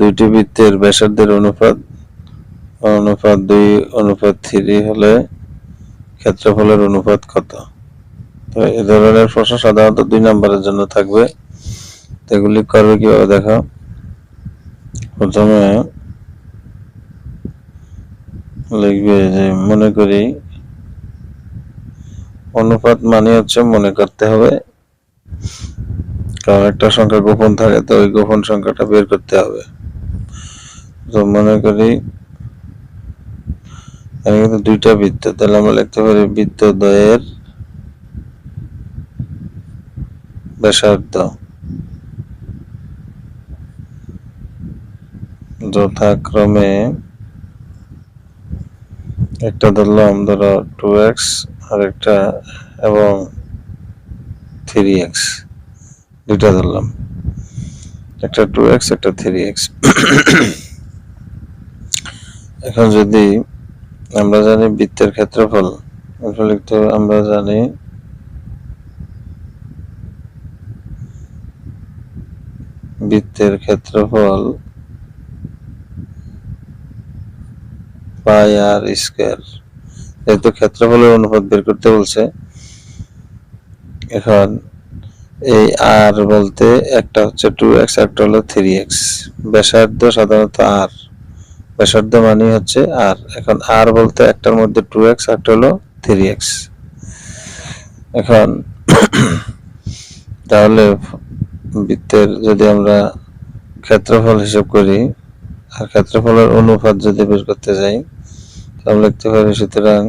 দুইটি বৃত্তের ব্যাসার্ধের অনুপাত অনুপাত দুই, অনুপাত থ্রি হলে ক্ষেত্রফলের অনুপাত কত? তো এ ধরনের প্রশ্ন সাধারণত দুই নম্বরের জন্য থাকবে। এগুলি করবে কীভাবে দেখো? প্রথমে লিখবে যে মনে করি অনুপাত মানে হচ্ছে মনে করতে হবে। কারণ একটা সংখ্যা গোপন থাকে, তো ওই গোপন সংখ্যাটা বের করতে হবে। তো মনে করি এখানে কিন্তু দুইটা বৃত্ত, তাহলে আমরা লিখতে পারি বৃত্ত দ্বয়ের ব্যাসার্ধ। যথাক্রমে একটা ধরলাম ধরো টু এক্স আর একটা এবং থ্রি এক্স দুইটা ধরলাম। একটা টু এক্স একটা থ্রি এক্স এখন যদি আমরা জানি বৃত্তের ক্ষেত্রফল লিখতে হবে আমরা জানি বৃত্তের ক্ষেত্রফল পাই আর স্কোয়ার। যেহেতু ক্ষেত্রফলের অনুপাত বের করতে বলছে, এখন এই আর বলতে একটা হচ্ছে টু এক্স একটা হলো থ্রি এক্স ব্যাসার্ধ সাধারণত আর ব্যাসার্ধ মানে হচ্ছে আর এখন আর বলতে একটার মধ্যে টু এক্স একটা হলো থ্রি এক্স এখন তাহলে বৃত্তের যদি আমরা ক্ষেত্রফল হিসাব করি, আর ক্ষেত্রফলের অনুপাত যদি বের করতে যাই, তাহলে লিখতে পারি সুতরাং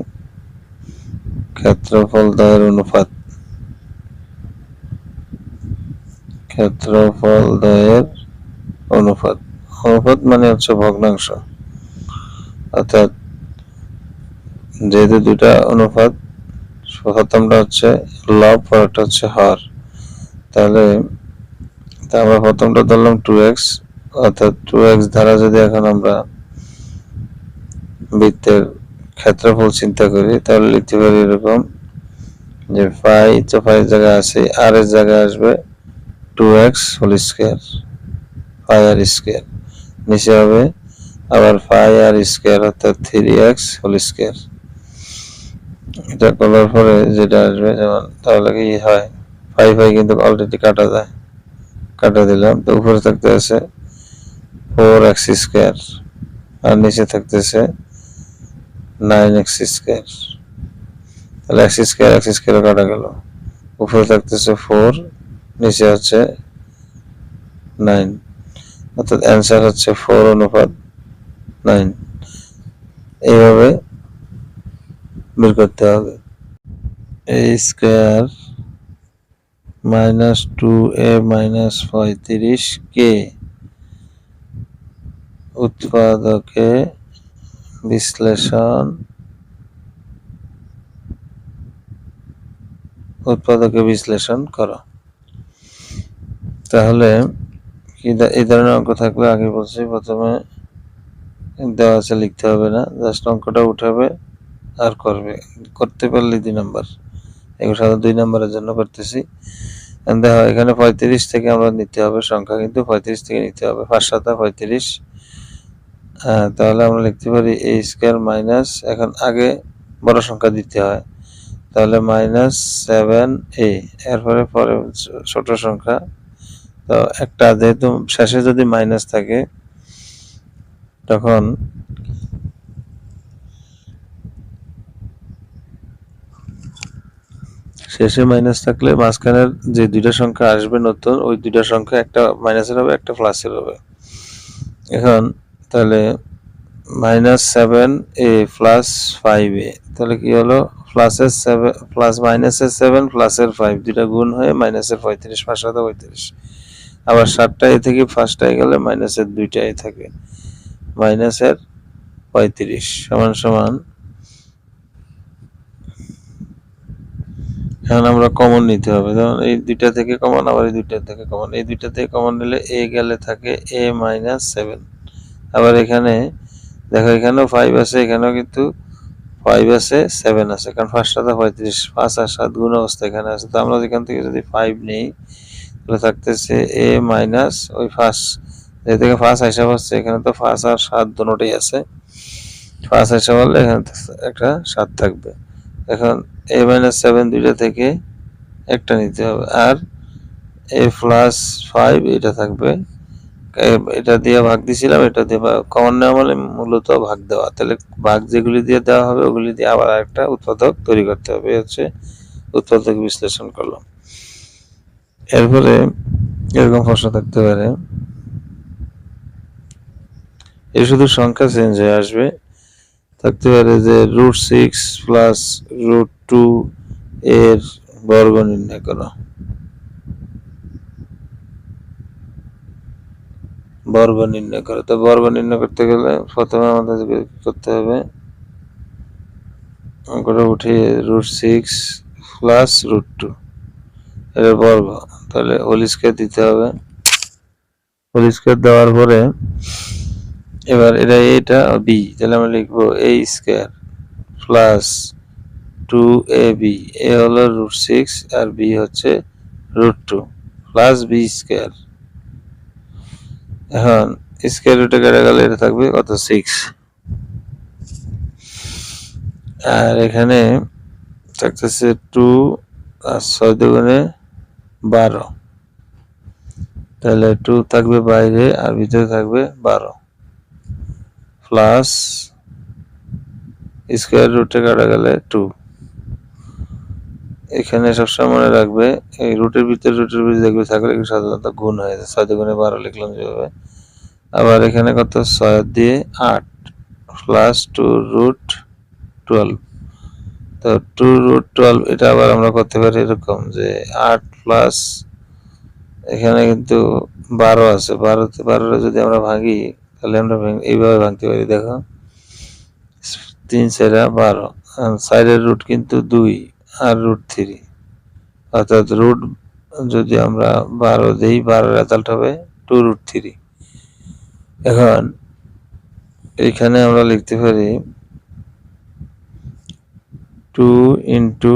ক্ষেত্রফল দয়ের অনুপাত, ক্ষেত্রফল দয়ের অনুপাত। অনুপাত মানে হচ্ছে ভগ্নাংশ। অর্থাৎ যেহেতু দুটা অনুপাত প্রথমটা হচ্ছে লব পরেরটা হচ্ছে হর। তাহলে তা আমরা প্রথমটা ধরলাম টু এক্স অর্থাৎ টু এক্স দ্বারা যদি এখন আমরা বৃত্তের ক্ষেত্রফল চিন্তা করি, তাহলে লিখতে পারি এরকম যে ফাই তো ফাই জায়গায় আছে আর এর জায়গায় আসবে two X whole square phi R square নিচে হবে আবার ফাই আর স্কোয়ার অর্থাৎ থ্রি এক্স হোল স্কোয়ার এটা করার পরে যেটা আসবে, যেমন তাহলে কি হয় ফাই ফাই কিন্তু অলরেডি কাটা যায়। কাটা দিলাম, তো উপরে থাকতে আছে ফোর এক্স স্কোয়ার আর নিচে থাকতেছে নাইন এক্স স্কোয়ার তাহলে এক্স স্কোয়ার এক্স স্কোয়ার কাটা গেল। উপরে থাকতেছে ফোর নিচে হচ্ছে নাইন অর্থাৎ অ্যান্সার হচ্ছে ফোর অনুপাত নাইন এইভাবে বের করতে হবে। A square minus two a minus পঁয়ত্রিশ কে উৎপাদকে বিশ্লেষণ উৎপাদকে বিশ্লেষণ করো। তাহলে এই ধরনের অঙ্ক থাকলে আগে বলছি প্রথমে দেওয়া আছে লিখতে হবে না জাস্ট অঙ্কটা উঠাবে আর করবে। করতে পারলে দুই নাম্বার। এগুলো সাধারণত দুই নাম্বারের জন্য করতেছি। দেখো, এখানে পঁয়ত্রিশ থেকে আমরা নিতে হবে সংখ্যা, কিন্তু পঁয়ত্রিশ থেকে নিতে হবে। পাঁচ, সাতা পঁয়ত্রিশ। হ্যাঁ তাহলে আমরা লিখতে পারি এ স্কোয়ার মাইনাস এখন আগে বড় সংখ্যা দিতে হয়। তাহলে মাইনাস সেভেন এ এরপরে পরে ছোট সংখ্যা। তো একটা, যেহেতু শেষে যদি মাইনাস থাকে তখন শেষে মাইনাস থাকলে মাঝখানের যে দুইটা সংখ্যা আসবে নতুন, ওই দুইটা সংখ্যা একটা মাইনাসের হবে, একটা প্লাসের হবে। এখন তাহলে minus seven a plus five a তাহলে কি হলো? প্লাসের সেভেন প্লাস মাইনাসের সেভেন প্লাসের ফাইভ দুইটা গুণ হয়ে মাইনাসের পঁয়ত্রিশ পাঁচশো পঁয়ত্রিশ। আবার সাতটা এ থেকে ফার্স্টটায় গেলে মাইনাসের দুইটা এ থাকে। মাইনাসের পঁয়ত্রিশ সমান সমান। এখন আমরা কমন নিতে হবে। যেমন এই দুইটা থেকে কমন আবার এই দুইটা থেকে কমন এই দুইটা থেকে কমন নিলে এ গেলে থাকে এ মাইনাস সেভেন আবার এখানে, দেখো এখানেও ফাইভ আছে, এখানেও কিন্তু ফাইভ আছে সেভেন আছে। কারণ ফার্স্টটা পঁয়ত্রিশ, পাঁচ আর সাত গুণ অবস্থা এখানে আছে। তো আমরা এখান থেকে যদি ফাইভ নেই, তাহলে থাকতেছে এ মাইনাস ওই ফার্স্ট যে থেকে ফার্স্ট হিসাব হচ্ছে এখানে তো ফার্স্ট আর সাত দুটোই আছে। ফার্স্ট হিসাব হলে এখানে একটা সাত থাকবে। এখন এ মাইনাস সেভেন দুইটা থেকে একটা নিতে হবে। আর এ প্লাস ফাইভ এটা থাকবে। এটা দিয়ে ভাগ দিছিলাম, এটা দিয়ে কমন নেওয়া মানে মূলত ভাগ দেওয়া। তাহলে ভাগ যেগুলি দিয়ে দেওয়া হবে, ওগুলি দিয়ে আবার একটা উৎপাদক তৈরি করতে হবে। হচ্ছে উৎপাদক বিশ্লেষণ করলাম। এরপরে এরকম প্রশ্ন থাকতে পারে। এ শুধু সংখ্যা চেঞ্জ হয়ে আসবে। থাকতে পারে যে root six plus root two এর বর্গ নির্ণয় করো। বর্গ নির্ণয় করো। তো বর্গ নির্ণয় করতে গেলে প্রথমে আমাদের করতে হবে, অঙ্কটা উঠিয়ে root six plus root two এর বর্গ। তাহলে হোল স্কোয়ার দিতে হবে। হোল স্কোয়ার দেওয়ার পরে এবার এটা এটা বি তাহলে আমরা লিখব a square plus two a b a হলো রুট সিক্স আর বি হচ্ছে root two plus b square এখন স্কোয়ার রুটে কেটে গেলে এটা থাকবে কত? সিক্স আর এখানে থাকতেছে টু আর ছয় দুগুণে বারো। তাহলে টু থাকবে বাইরে আর ভিতরে থাকবে বারো। প্লাস স্কোয়ার রুটে কাটা গেলে টু এখানে সবসময় মনে রাখবে, এই রুটের ভিতরে রুটের ভিতরে দেখবে থাকলে সাধারণত গুণ হয়ে যায়। ছয় দুগুণে বারো লিখলাম যেভাবে। আবার এখানে কত? ছয় দিয়ে আট প্লাস টু রুট টুয়েলভ তো টু রুট টুয়েলভ এটা আবার আমরা করতে পারি এরকম যে আট প্লাস এখানে কিন্তু বারো আছে। বারোতে, বারোটা যদি আমরা ভাঙি তাহলে আমরা এইভাবে ভাঙতে পারি, দেখো। তিন সেরা বারো। সাইডের রুট কিন্তু দুই আর রুট থ্রি অর্থাৎ রুট যদি আমরা বারো দিই, বারো রেজাল্ট হবে টু রুট থ্রি এখন এখানে আমরা লিখতে পারি two into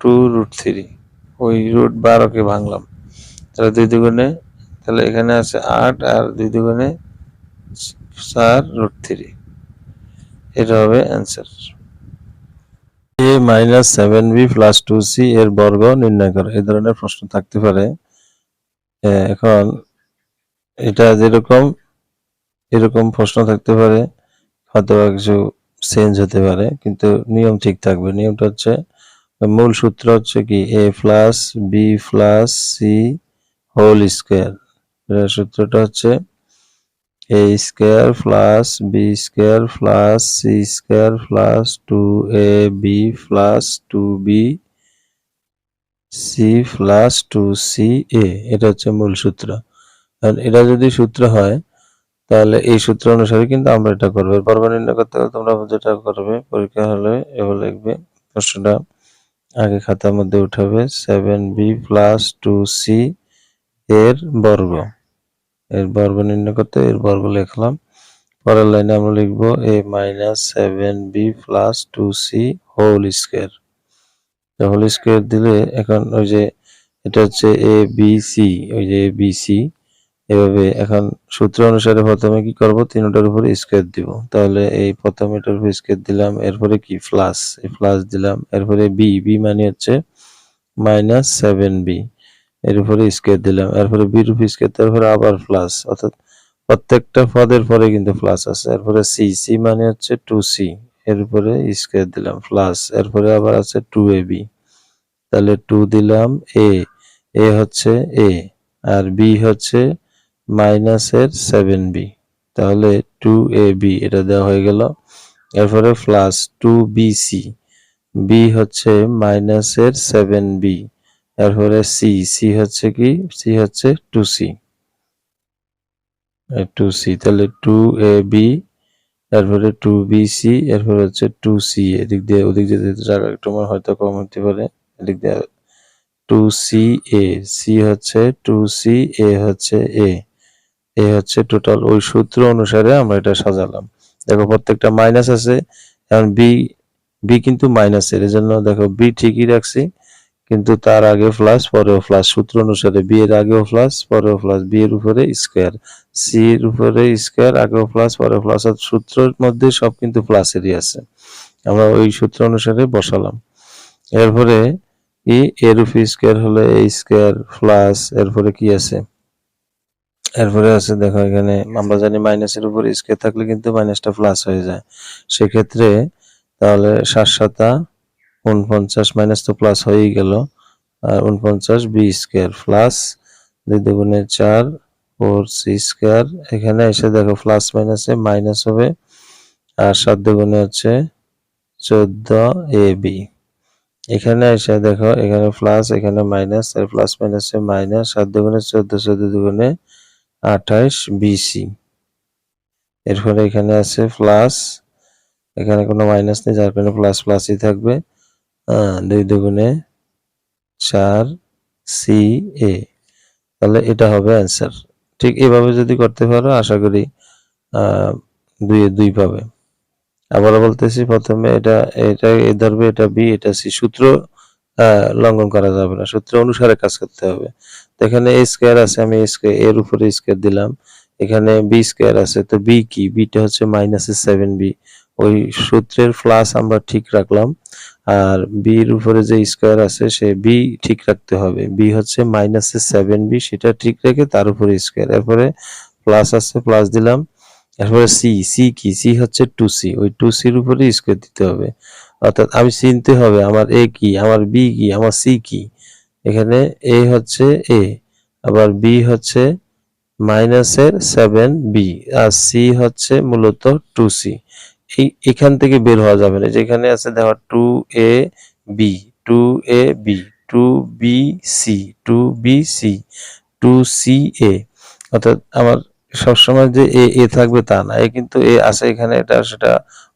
two root three ওই রুট বারোকে ভাঙলাম। তাহলে দুই দুগুণে, তাহলে এখানে আছে আট আর দুই দুগুণে চার রুট থ্রি। এটা হবে answer. A minus seven b plus two c এর বর্গ নির্ণয় করো। এই ধরনের প্রশ্ন থাকতে পারে। এখন এটা যেরকম, এরকম প্রশ্ন থাকতে পারে। হয়তো কিছু চেঞ্জ হতে পারে, কিন্তু নিয়ম ঠিক থাকবে। নিয়মটা হচ্ছে, মূল সূত্র হচ্ছে কি? A plus b plus c whole square. সূত্রটা হচ্ছে a square plus b square plus c square plus two a b plus two b c plus two c a এটা হচ্ছে মূল সূত্র। আর এটা যদি সূত্র হয়, তাহলে এই সূত্র অনুসারে কিন্তু আমরা এটা করব। এরপর নির্ণয় করতে হলে তোমরা যেটা করবে। পরীক্ষা হলে এবার লিখবে, প্রশ্নটা আগে খাতার মধ্যে উঠাবে seven b plus two c এর বর্গ। এর বর্গ নির্ণয় করতে এর বর্গ লিখলাম। পরের লাইনে আমরা লিখব a minus seven b plus two c whole square whole square দিলে এখন ওই যে এটা হচ্ছে এ বি সি ওই যে এ বি সি এভাবে এখন সূত্র অনুসারে প্রথমে কি করব? তিনটার উপরে স্কোয়ার দিব। তাহলে এই প্রথম এটার উপরে স্কোয়ার দিলাম, এরপরে কি? প্লাস এই প্লাস দিলাম, এরপরে বি বি মানে হচ্ছে মাইনাস সেভেন বি এর উপরে স্কোয়ার দিলাম এরপরে বি উপরে স্কোয়ার তারপরে আবার প্লাস অর্থাৎ প্রত্যেকটা পদের পরে কিন্তু প্লাস আছে। এরপরে সি সি মানে হচ্ছে টু সি এর উপরে স্কোয়ার দিলাম প্লাস এরপরে আবার আছে টু এ বি তাহলে টু দিলাম এ এ হচ্ছে এ আর বি হচ্ছে মাইনাসের সেভেন বি তাহলে টু এ বি এটা দেওয়া হয়ে গেল। এরপরে plus two B C B হচ্ছে মাইনাসের সেভেন বি এরপরে সি সি হচ্ছে কি? সি হচ্ছে টু সি টু সি তাহলে টু এ বি এরপরে টু বি সি এরপরে হচ্ছে টু সি এদিক দিয়ে ওদিক দিয়ে একটু আমার হয়তো কম হতে পারে, এদিক দিয়ে টু সি এ সি হচ্ছে টু সি এ হচ্ছে এ এ হচ্ছে টোটাল ওই সূত্র অনুসারে আমরা এটা সাজালাম। দেখো প্রত্যেকটা মাইনাস আছে, এখন বি বি কিন্তু মাইনাসের এই জন্য দেখো বি ঠিকই রাখছি। কিন্তু তার আগে প্লাস পরেও প্লাস সূত্র অনুসারে বি এর আগেও প্লাস পরেও প্লাস বি এর উপরে স্কোয়ার সি এর উপরে স্কোয়ার আগেও প্লাস পরেও প্লাস আর সূত্রের মধ্যে সব কিন্তু প্লাসেরই আছে। আমরা ওই সূত্র অনুসারে বসালাম। এরপরে ই এর উপর স্কোয়ার হলে এই স্কোয়ার প্লাস এরপরে কি আছে? এরপরে আছে, দেখো এখানে আমরা জানি মাইনাসের উপর স্কোয়ার থাকলে কিন্তু মাইনাসটা প্লাস হয়ে যায়। সেক্ষেত্রে তাহলে সাত সাতা উনপঞ্চাশ মাইনাস তো প্লাস হয়েই গেল, আর উনপঞ্চাশ বি স্কোয়ার প্লাস দুই দুগুণে চার ফোর সি স্কোয়ার এখানে এসে দেখো প্লাস মাইনাসে মাইনাস হবে, আর সাত দুগুণে হচ্ছে চোদ্দ এ বি এখানে এসে দেখো, এখানে প্লাস এখানে মাইনাস আর প্লাস মাইনাসে মাইনাস সাত দুগুণে চোদ্দ চোদ্দ দুগুণে আঠাইশ বিসি এরপরে এখানে আছে প্লাস এখানে কোনো মাইনাস নেই, যার কারণে প্লাস প্লাসই থাকবে। আহ, দুই দুগুণে চার সি এ। তাহলে এটা হবে অ্যান্সার ঠিক এভাবে যদি করতে পারো আশা করি আহ, দুই পাবে। আবার বলতেছি প্রথমে এটা এটা এ ধরবে এটা বি এটা সি। সূত্র লঙ্ঘন করা যাবে না। সূত্র অনুসারে কাজ করতে হবে। তো এখানে এ স্কোয়ার আছে আমি এর উপরে স্কোয়ার দিলাম। এখানে বি স্কোয়ার আছে তো বি কি? বিটা হচ্ছে মাইনাসের সেভেন বি ওই সূত্রের প্লাস আমরা ঠিক রাখলাম। আর বির উপরে যে স্কোয়ার আছে, সে বি ঠিক রাখতে হবে। বি হচ্ছে মাইনাসের সেভেন বি সেটা ঠিক রেখে তার উপরে স্কোয়ার এরপরে প্লাস আছে প্লাস দিলাম। এরপরে সি সি কি? সি হচ্ছে টু সি ওই টু সির উপরে স্কোয়ার দিতে হবে। অর্থাৎ আমি চিনতে হবে আমার এ কি, আমার বি কি, আমার সি কি? এখানে এ হচ্ছে এ আবার বি হচ্ছে মাইনাসের সেভেন বি আর সি হচ্ছে মূলত টু সি এই এখান থেকে বের হওয়া যাবে না। যেখানে আছে দেখো two a b two a b two b c two b c two c a অর্থাৎ আমার সবসময় যে এ এ থাকবে তা না। এ কিন্তু এ আছে এখানে এটা সেটা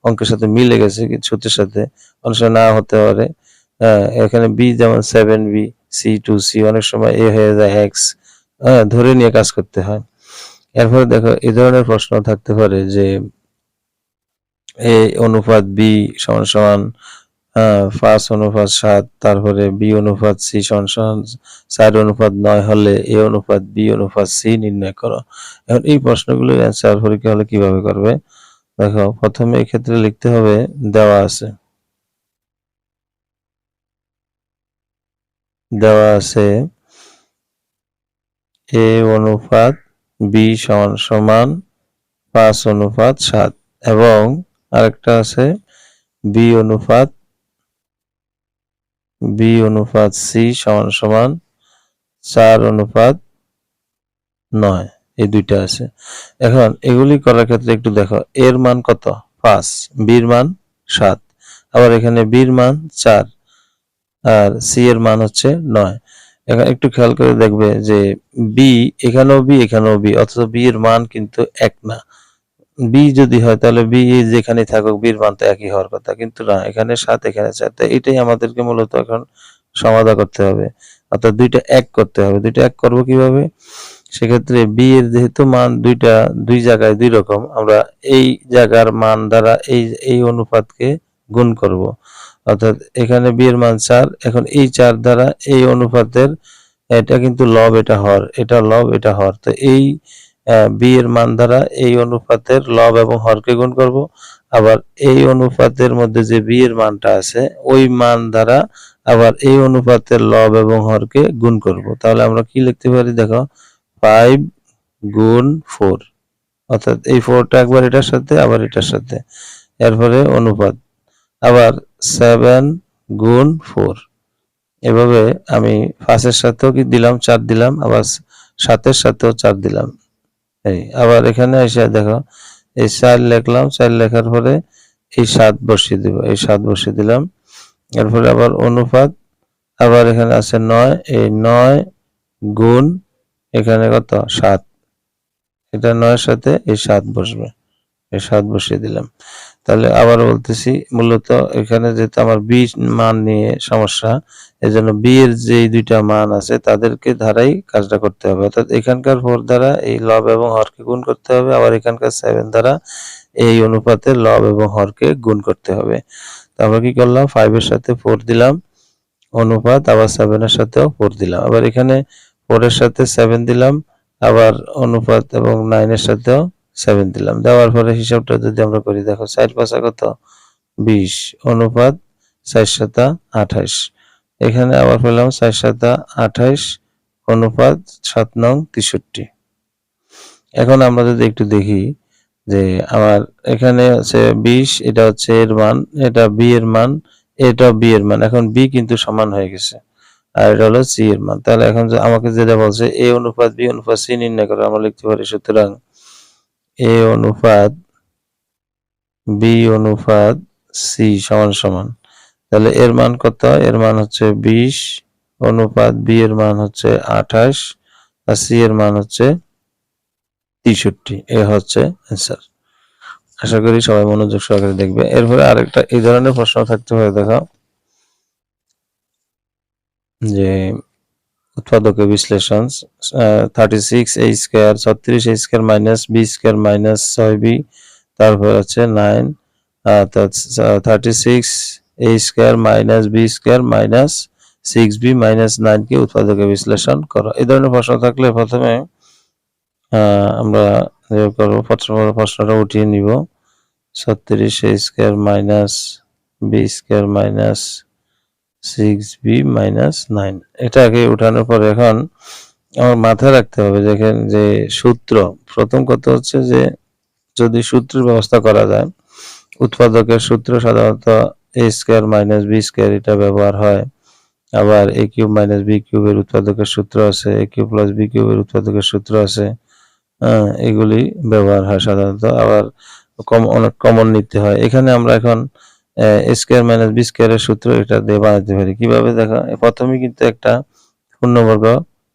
অঙ্কের সাথে মিলে গেছে সূত্রের সাথে। অনেক সময় না হতে পারে। হ্যাঁ, এখানে বি যেমন seven b c two c অনেক সময় এ হয়ে যায় এক্স হ্যাঁ ধরে নিয়ে কাজ করতে হয়। এরপরে দেখো এই ধরনের প্রশ্ন থাকতে পারে যে এ অনুপাত বি সমান সমান পাঁচ অনুপাত সাত, তারপরে বি অনুপাত সি সমান সমান, চার অনুপাত নয় হলে এ অনুপাত বি অনুপাত সি নির্ণয় করো। এখন এই প্রশ্নগুলোর অ্যান্সার পরীক্ষা হলে কীভাবে করবে? দেখো, প্রথমে এক্ষেত্রে লিখতে হবে, দেওয়া আছে। দেওয়া আছে, এ অনুপাত বি সমান সমান, পাঁচ অনুপাত সাত এবং আরেকটা আছে বি অনুপাত বি অনুপাত সি সমান সমান চার অনুপাত নয়। এই দুইটা আছে। এখন এগুলি করার ক্ষেত্রে একটু দেখো, এর মান কত? পাঁচ। বির মান সাত। আবার এখানে বির মান চার। আর সি এর মান হচ্ছে নয়। এখন একটু খেয়াল করে দেখবে যে বি এখানেও বি এখানেও বি অথচ বি এর মান কিন্তু এক না। বি যদি হয়, তাহলে বি যেখানে থাকুক বির মান তো একই হওয়ার কথা। কিন্তু না, এখানে সাত, এখানে চার এটাই আমাদেরকে মূলত এখন সমাধা করতে হবে। অর্থাৎ দুইটা এক করতে হবে। দুইটা এক করব কীভাবে? সেক্ষেত্রে বি এর যেহেতু মান দুইটা, দুই জায়গায় দুই রকম, আমরা এই জায়গার মান দ্বারা এই এই অনুপাতকে গুণ করব। অর্থাৎ এখানে বি এর মান চার, এখন এই চার দ্বারা এই অনুপাতের এটা কিন্তু লব, এটা হর, এটা লব, এটা হর। তো এই বি এর মান দ্বারা এই অনুপাতের লব এবং হরকে গুণ করব। আবার এই অনুপাতের মধ্যে যে বি এর মানটা আছে, ওই মান দ্বারা আবার এই অনুপাতের লব এবং হরকে গুণ করব। তাহলে আমরা কি লিখতে পারি? দেখো ফাইভ গুণ ফোর অর্থাৎ এই ফোরটা একবার এটার সাথে, আবার এটার সাথে। এরপরে অনুপাত। আবার সেভেন গুণ ফোর এভাবে আমি পাঁচের সাথেও কি দিলাম? চার দিলাম। আবার সাতের সাথেও চার দিলাম। এই, আবার এখানে এসে দেখো, এই চার লিখলাম চার লেখার পরে এই সাত বসিয়ে দিব, এই সাত বসিয়ে দিলাম। এরপরে আবার অনুপাত, আবার এখানে আছে নয়, এই নয় গুণ এখানে কত? সাত। এটা নয়ের সাথে এই সাত বসবে, এই সাত বসিয়ে দিলাম। তাহলে আবার বলতেছি, মূলত এখানে যেহেতু আমার বি মান নিয়ে সমস্যা এই জন্য বি এর যে দুইটা মান আছে তাদেরকে ধারাই কাজটা করতে হবে। অর্থাৎ এখানকার ফোর দ্বারা এই লব এবং হরকে গুণ করতে হবে, আবার এখানকার সেভেন দ্বারা এই অনুপাতে লব এবং হরকে গুণ করতে হবে। তো তারপর কি করলাম? ফাইভ এর সাথে ফোর দিলাম, অনুপাত, আবার সেভেনের সাথেও ফোর দিলাম। আবার এখানে ফোরের সাথে সেভেন দিলাম, আবার অনুপাত এবং নাইনের সাথেও সেভেন দিলাম। দেওয়ার পরে হিসাবটা যদি আমরা করি, দেখো চার পাঁচা কত বিশ, অনুপাত চার সাতা আঠাইশ এখানে আবার পেলাম চার সাতা আঠাইশ অনুপাত সাত নং তেষট্টি। এখন আমরা যদি একটু দেখি যে আমার এখানে হচ্ছে বিশ, এটা হচ্ছে এর মান, এটা বি এর মান, এটা বি এর মান। এখন বি কিন্তু সমান হয়ে গেছে। আর এটা হলো সি এর মান। তাহলে এখন আমাকে যেটা বলছে, এ অনুপাত, বি অনুপাত সি নির্ণয় করে, আমরা লিখতে পারি সুতরাং এ অনুপাত, বি অনুপাত, সি সমান সমান। তাহলে এর মান কত? এর মান হচ্ছে বিশ, অনুপাত বি এর মান হচ্ছে আঠাশ, আর সি এর মান হচ্ছে তেষট্টি। এ হচ্ছে অ্যান্সার আশা করি সবাই মনোযোগ সহকারে দেখবে। এরপরে আরেকটা, এই ধরনের প্রশ্ন থাকতে হবে দেখো যে উৎপাদকের বিশ্লেষণ থার্টি সিক্স এই স্কোয়ার ছত্রিশ a square minus b square minus ছয় বি তারপর আছে nine thirty six a square minus b square minus six b minus নাইনকে উৎপাদকের বিশ্লেষণ করো। এই ধরনের প্রশ্ন থাকলে প্রথমে আমরা করব, প্রথম প্রশ্নটা উঠিয়ে নিব। ছত্রিশ a square minus b square minus six b minus nine এটাকে উঠানোর পর এখন আমার মাথায় রাখতে হবে, দেখেন যে সূত্র, প্রথম কথা হচ্ছে যে যদি সূত্রের ব্যবস্থা করা যায়, উৎপাদকের সূত্র সাধারণত a square minus b square এটা ব্যবহার হয়। আবার এ কিউব মাইনাস বি কিউবের উৎপাদকের সূত্র আছে এ কিউব প্লাস বি কিউবের উৎপাদকের সূত্র আছে। হ্যাঁ এগুলি ব্যবহার হয় সাধারণত। আবার কম অনেক কমন নিতে হয়। এখানে আমরা এখন স্কোয়ার মাইনাস বি স্কোয়ারের সূত্র এটা দিয়ে বানাতে পারি। কীভাবে দেখা? প্রথমে কিন্তু একটা পূর্ণবর্গ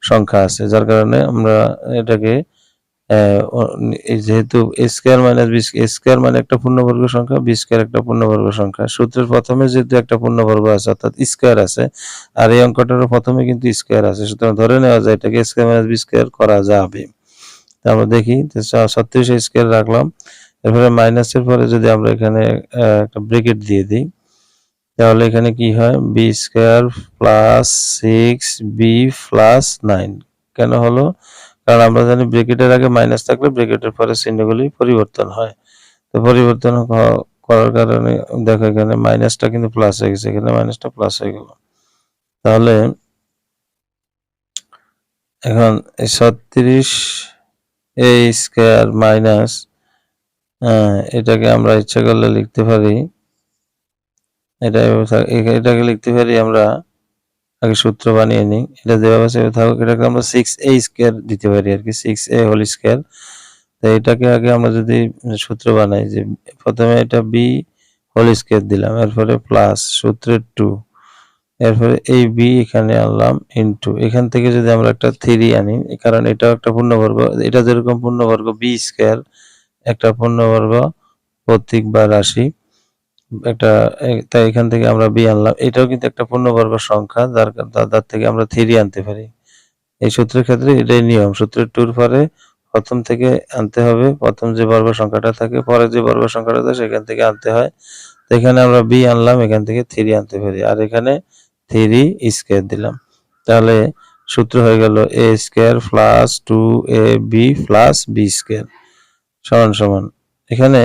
সংখ্যা আছে, যার কারণে আমরা এটাকে যেহেতু স্কোয়ার মাইনাস বি স্কোয়ার মানে একটা পূর্ণবর্গ সংখ্যা বি স্কোয়ার একটা পূর্ণবর্গ সংখ্যা। সূত্রের প্রথমে যেহেতু একটা পূর্ণবর্গ আছে, অর্থাৎ স্কোয়ার আছে, আর এই অঙ্কটারও প্রথমে কিন্তু স্কোয়ার আছে। সুতরাং ধরে নেওয়া যায় এটাকে স্কোয়ার মাইনাস বি স্কোয়ার করা যাবে। আমরা দেখি ছত্রিশ স্কোয়ার রাখলাম। এরপরে মাইনাসের পরে যদি আমরা এখানে একটা ব্রেকেট দিয়ে দিই, তাহলে এখানে কি হয়? B square plus six b plus nine কেন হলো? কারণ আমরা জানি ব্রেকেটের আগে মাইনাস থাকলে ব্রেকেটের পরে চিহ্নগুলি পরিবর্তন হয়। তো পরিবর্তন করার কারণে দেখো এখানে মাইনাসটা কিন্তু প্লাস হয়ে গেছে, এখানে মাইনাসটা প্লাস হয়ে গেল। তাহলে এখন এই ছত্রিশ এ স্কোয়ার মাইনাস এটাকে আমরা ইচ্ছা করলে লিখতে পারি। এটা এটাকে লিখতে পারি আমরা, আগে সূত্র বানিয়ে নিই। এটা যেভাবে আছে থাকুক, এটাকে আমরা সিক্স এ স্কোয়ার দিতে পারি আর কি সিক্স এ হোল স্কোয়ার তো এটাকে আগে আমরা যদি সূত্র বানাই, যে প্রথমে এটা বি হোল স্কোয়ার দিলাম, এরপরে প্লাস সূত্রের টু এরপরে এই বি এখানে আনলাম ইনটু এখান থেকে যদি আমরা একটা থ্রি আনি, কারণ এটাও একটা পূর্ণবর্গ, এটা যেরকম পূর্ণবর্গ বি স্কোয়ার একটা পূর্ণবর্গ, প্রতীক বা রাশি। একটা তাই এখান থেকে আমরা বি আনলাম। এটাও কিন্তু একটা পূর্ণবর্গ সংখ্যা, যার যার থেকে আমরা থ্রি আনতে পারি। এই সূত্রের ক্ষেত্রে এটাই নিয়ম। সূত্রের টুর পরে প্রথম থেকে আনতে হবে। প্রথম যে বর্গ সংখ্যাটা থাকে পরে যে বর্গ সংখ্যাটা থাকে, সেখান থেকে আনতে হয়। তো এখানে আমরা বি আনলাম, এখান থেকে থ্রি আনতে পারি। আর এখানে থ্রি স্কোয়ার দিলাম। তাহলে সূত্র হয়ে গেল a square plus two a b plus b square সমান সমান। এখানে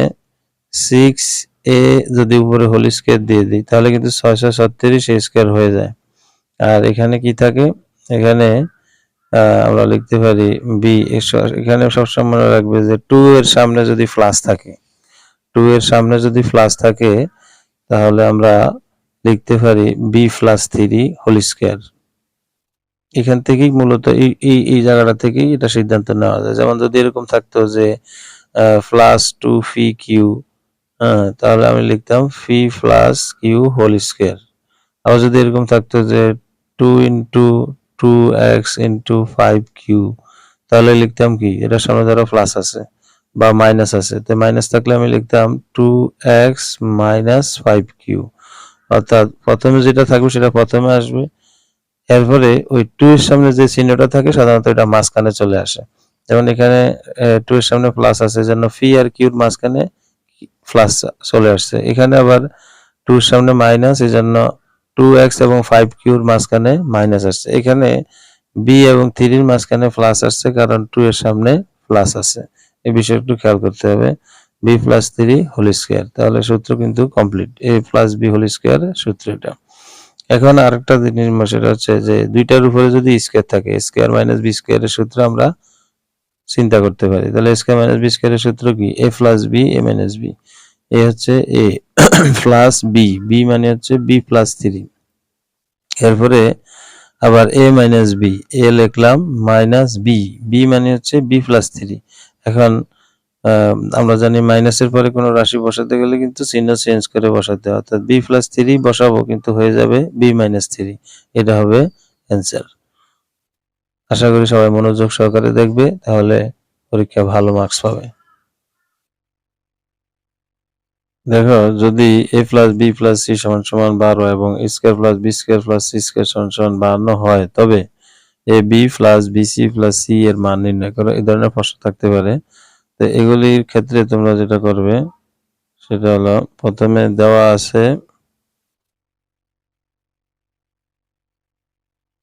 সিক্স এ যদি উপরে হোল স্কোয়ার দিয়ে দিই, তাহলে কিন্তু ছয়শো ছত্রিশ স্কোয়ার হয়ে যায়। আর এখানে কি থাকে? এখানে আমরা লিখতে পারি বি এখানে সবসময় মনে রাখবে যে টু এর সামনে যদি প্লাস থাকে টু এর সামনে যদি প্লাস থাকে, তাহলে আমরা লিখতে পারি b plus three whole square এখান থেকেই মূলত এই এই জায়গাটা থেকেই এটা সিদ্ধান্ত নেওয়া যায়। যেমন যদি এরকম থাকতো যে প্লাস টু ফি কিউ হ্যাঁ তাহলে আমি লিখতাম p plus q whole square আবার যদি এরকম থাকতো যে two into two x into five q তাহলে লিখতাম কি? এটার সামনে ধরো প্লাস আছে বা মাইনাস আছে। তো মাইনাস থাকলে আমি লিখতাম two x minus five q অর্থাৎ প্রথমে যেটা থাকবে সেটা প্রথমে আসবে। এরপরে ওই টু এর সামনে যে চিহ্নটা থাকে, সাধারণত এটা মাঝখানে চলে আসে। যেমন এখানে টু এর সামনে প্লাস আছে জন্য ফি আর কিউর মাঝখানে প্লাস চলে আসছে। এখানে আবার টু এর সামনে মাইনাস এই জন্য টু এক্স এবং ফাইভ কিউর মাঝখানে মাইনাস আসছে। এখানে বি এবং থ্রির মাঝখানে প্লাস আসছে, কারণ টু এর সামনে প্লাস আছে। এই বিষয়টা একটু খেয়াল করতে হবে। B plus three whole square তাহলে সূত্র কিন্তু complete a plus b whole square সূত্র এটা। এখন আরেকটা জিনিস সেটা হচ্ছে যে দুইটার উপরে যদি স্কোয়ার থাকে স্কোয়ার মাইনাস বি স্কোয়ারের সূত্র আমরা চিন্তা করতে পারি। তাহলে স্কোয়ার মাইনাস বি স্কোয়ারের সূত্র কি? A plus b a minus b a হচ্ছে এ প্লাস বি বি মানে হচ্ছে বি প্লাস থ্রি এরপরে আবার এ মাইনাস বি এ লিখলাম মাইনাস বি বি মানে হচ্ছে বি প্লাস থ্রি এখন আমরা জানি মাইনাসের পরে কোনো রাশি বসাতে গেলে কিন্তু চিহ্ন চেঞ্জ করে বসাতে হয়। অর্থাৎ বি প্লাস থ্রি বসাবো কিন্তু হয়ে যাবে বি মাইনাস থ্রি এটা হবে অ্যান্সার আশা করি সবাই মনোযোগ সহকারে দেখবে, তাহলে পরীক্ষা ভালো মার্কস পাবে। দেখো, যদি a plus b plus c সমান সমান বারো এবং square plus b square plus c square সমান সমান বাহান্ন হয়, তবে a b plus b c plus c এর মান নির্ণয় করো। এই ধরনের প্রশ্ন থাকতে পারে। তো এগুলির ক্ষেত্রে তোমরা যেটা করবে, সেটা হলো প্রথমে দেওয়া আছে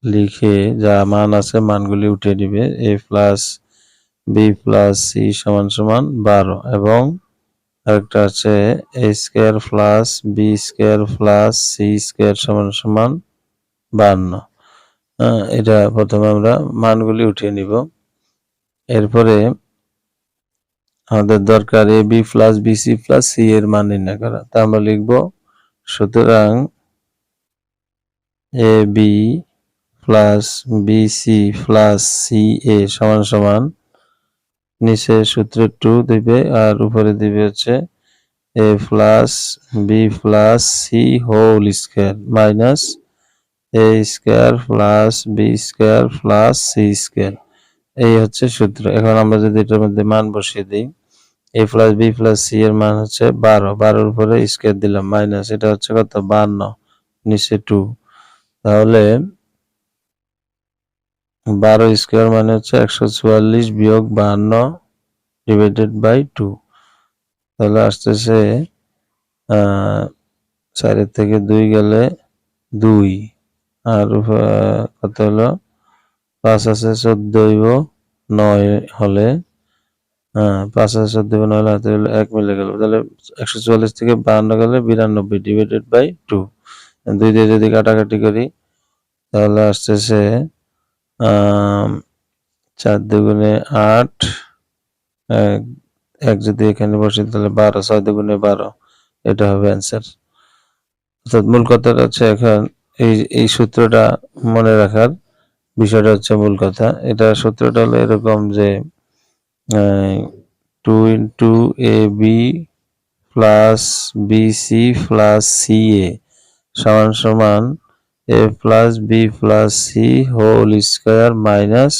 লিখে যা মান আছে মানগুলি উঠে দিবে a plus b plus c সমান সমান বারো। এবং আরেকটা আছে a square plus b square plus c square সমান সমান বান্ন। আহ, এটা প্রথমে আমরা মানগুলি উঠিয়ে নিব। এরপরে আমাদের দরকার a b plus b c plus c এর মান নির্ণয় করা। তা আমরা লিখব সুতরাং a b plus b c plus c a সমান সমান। নিচে সূত্রে টু দিবে আর উপরে দিবে হচ্ছে a plus b plus c whole square minus a square plus b square plus c square. এই হচ্ছে সূত্র। এখন আমরা যদি এটার মধ্যে মান বসিয়ে দিই, a plus b plus c এর মান হচ্ছে বারো। বারোর উপরে স্কোয়ার দিলাম, মাইনাস এটা হচ্ছে কত? বান্ন, নিচে টু। তাহলে বারো স্কোয়ার মানে হচ্ছে একশো চুয়াল্লিশ বিয়োগ বাহান্ন ডিভাইডেড বাই টু তাহলে আসতেছে চারের থেকে দুই গেলে দুই। আর কত হলো? পাঁচ আছে চোদ্দ হইব নয় হলে হ্যাঁ পাঁচ আছে চোদ্দ হইব নয় হলে হাতে হলো এক মিলে গেল। তাহলে একশো চুয়াল্লিশ থেকে বাহান্ন গেলে বিরানব্বই ডিভাইডেড বাই টু দুই দিয়ে যদি কাটাকাটি করি, তাহলে আসতেছে চার দুগুণে আট, এক যদি এখানে বসে তাহলে বারো, ছয় দুগুণে বারো, এটা হবে অ্যান্সার অর্থাৎ মূল কথাটা হচ্ছে এখন এই এই সূত্রটা মনে রাখার বিষয়টা হচ্ছে মূল কথা। এটা সূত্রটা হলো এরকম যে two into a b plus b c plus c a সমান সমান a plus b plus c whole square minus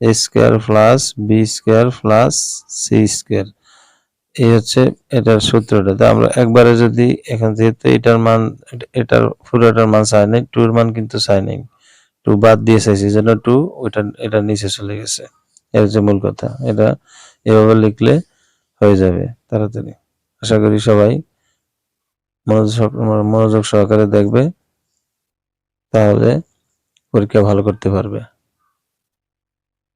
a square plus b square plus c square এই হচ্ছে এটার সূত্রটা। তো আমরা একবারে যদি এখান যেহেতু এটার মান এটা- এটার পুরোটার মান চাই নাই টুর মান কিন্তু চাই নাই। টু বাদ দিয়ে চাইছি জন্য টু ওইটা, এটা নিচে চলে গেছে। এর হচ্ছে মূল কথা। এটা এভাবে লিখলে হয়ে যাবে তাড়াতাড়ি। আশা করি সবাই মনোযোগ মনোযোগ সহকারে দেখবে। তাহলে পরীক্ষা ভালো করতে পারবে।